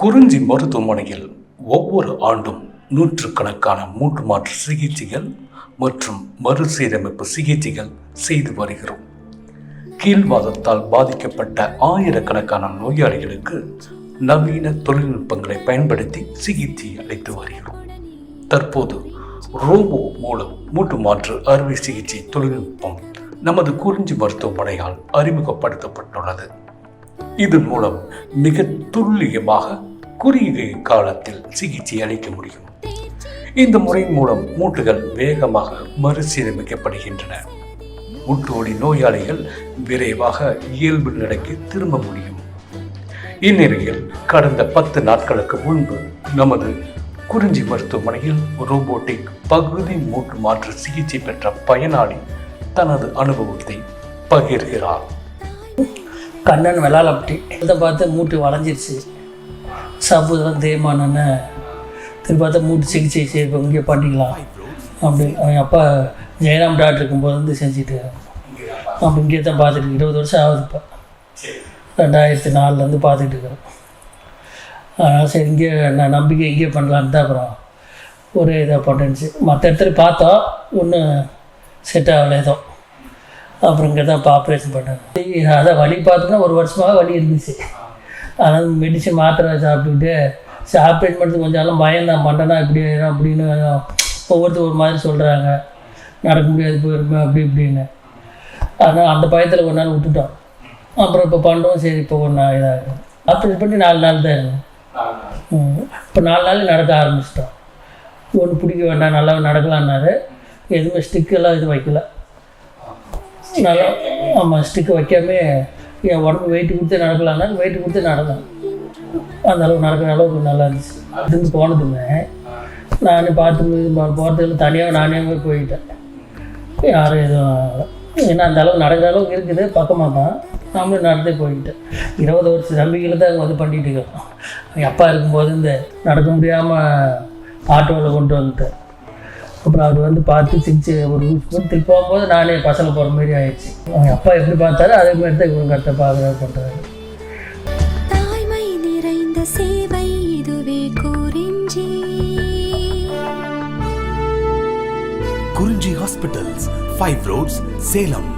குறிஞ்சி மருத்துவமனையில் ஒவ்வொரு ஆண்டும் நூற்றுக்கணக்கான மூட்டு மாற்று சிகிச்சைகள் மற்றும் மறுசீரமைப்பு சிகிச்சைகள் செய்து வருகிறோம். கீழ்வாதத்தால் பாதிக்கப்பட்ட ஆயிரக்கணக்கான நோயாளிகளுக்கு நவீன தொழில்நுட்பங்களை பயன்படுத்தி சிகிச்சை அளித்து வருகிறோம். தற்போது ரோபோ மூலம் மூட்டு மாற்று அறுவை சிகிச்சை தொழில்நுட்பம் நமது குறிஞ்சி மருத்துவமனையால் அறிமுகப்படுத்தப்பட்டுள்ளது. இதன் மூலம் மிக துல்லியமாக குறுகிய காலத்தில் சிகிச்சை அளிக்க முடியும். இந்த முறையின் மூலம் மூட்டுகள் வேகமாக மறுசீரமைக்கப்படுகின்றன. முட்டோடி நோயாளிகள் விரைவாக இயல்பு நிலைக்கு திரும்ப முடியும். இந்நிலையில் கடந்த பத்து நாட்களுக்கு முன்பு நமது குறிஞ்சி மருத்துவமனையில் ரோபோட்டிக் பகுதி மூட்டு மாற்று சிகிச்சை பெற்ற பயனாளி தனது அனுபவத்தை பகிர்கிறார். கண்ணன் விளாலப்பட்டி இதை பார்த்து மூட்டு வளைஞ்சிருச்சு. சப்பு இதெல்லாம் தேய்மானன்னு திருப்பி பார்த்தா மூட்டு சிகிச்சை செய்ய இங்கே பண்ணிக்கலாம். அப்படி அவன் அப்பா ஜெயராம் டாக்டர் இருக்கும்போது வந்து செஞ்சுட்டு அப்போ இங்கே தான் பார்த்துட்டு இருபது வருஷம் ஆகுதுப்பா ரெண்டாயிரத்தி நாலுலேருந்து பார்த்துட்டு இருக்கிறோம் அதனால் சரி இங்கே நான் நம்பிக்கை இங்கே பண்ணலான்னு தான் அப்புறம் ஒரே இதாக பண்ணுச்சு மற்ற இடத்துல பார்த்தோம் ஒன்றும் செட் ஆகலை ஏதோ. அப்புறம் இங்கே தான் இப்போ ஆப்ரேஷன் பண்ணேன் அதான் வழி பார்த்தோன்னா ஒரு வருஷமாக வலி இருந்துச்சு. அதனால் மெடிசன் மாத்திரை சாப்பிட்டுக்கிட்டு ஆப்ரேஷன் பண்ணுறது கொஞ்சம் எல்லாம் பயம் தான் பண்ணனா இப்படி ஆயிரும் அப்படின்னு ஒவ்வொருத்தர் ஒரு மாதிரி சொல்கிறாங்க நடக்க முடியாது போயிருமே அப்படி இப்படின்னு. அதனால் அந்த பயத்தில் ஒரு நாள் விட்டுட்டோம். அப்புறம் இப்போ பண்ணுறோம் சரி இப்போ ஒரு நாள் இதாக ஆப்ரேஷன் பண்ணி நாலு நாள் தான். இப்போ நாலு நாள் நடக்க ஆரம்பிச்சிட்டோம். ஒன்று பிடிக்க வேண்டாம் நல்லா நடக்கலான்னாரு எதுவுமே ஸ்டிக்கெல்லாம் இது வைக்கல. நல்லா ஆமாம் ஸ்டிக்கு வைக்காம என் உடம்பு வெயிட் கொடுத்து நடக்கலான்னா வெயிட் கொடுத்து நடந்தேன். அந்த அளவுக்கு நடக்கிற அளவுக்கு நல்லா இருந்துச்சு. அதுன்னு போனதுமே நானே பார்த்து போகிறதுக்கு தனியாக நானே போய் போயிட்டேன். யாரும் எதுவும் ஏன்னா அந்த அளவுக்கு நடக்கிற அளவுக்கு இருக்குது பக்கமாக தான். நாமளும் நடந்தே போயிட்டேன் இருபது வருஷம் நம்பிக்கையில் தான் வந்து பண்ணிட்டு இருக்கோம். அப்பா இருக்கும்போது இந்த நடக்க முடியாமல் ஆட்டோவில் கொண்டு வந்துட்டேன். அப்புறம் அவர் வந்து பார்த்து சிரிச்சு ஒரு திருப்பி போகும்போது நானே பசங்க போகிற மாதிரி ஆயிடுச்சு. அவங்க அப்பா எப்படி பார்த்தாரோ அதே மாதிரி தான் இவங்க கரெக்டாக பார்க்குறாரு பண்ணுறாரு தாய்மை நிறைந்த சேவை இதுவே குறிஞ்சி. குறிஞ்சி ஹாஸ்பிட்டல்ஸ் ஃபைவ் ரோட்ஸ் சேலம்.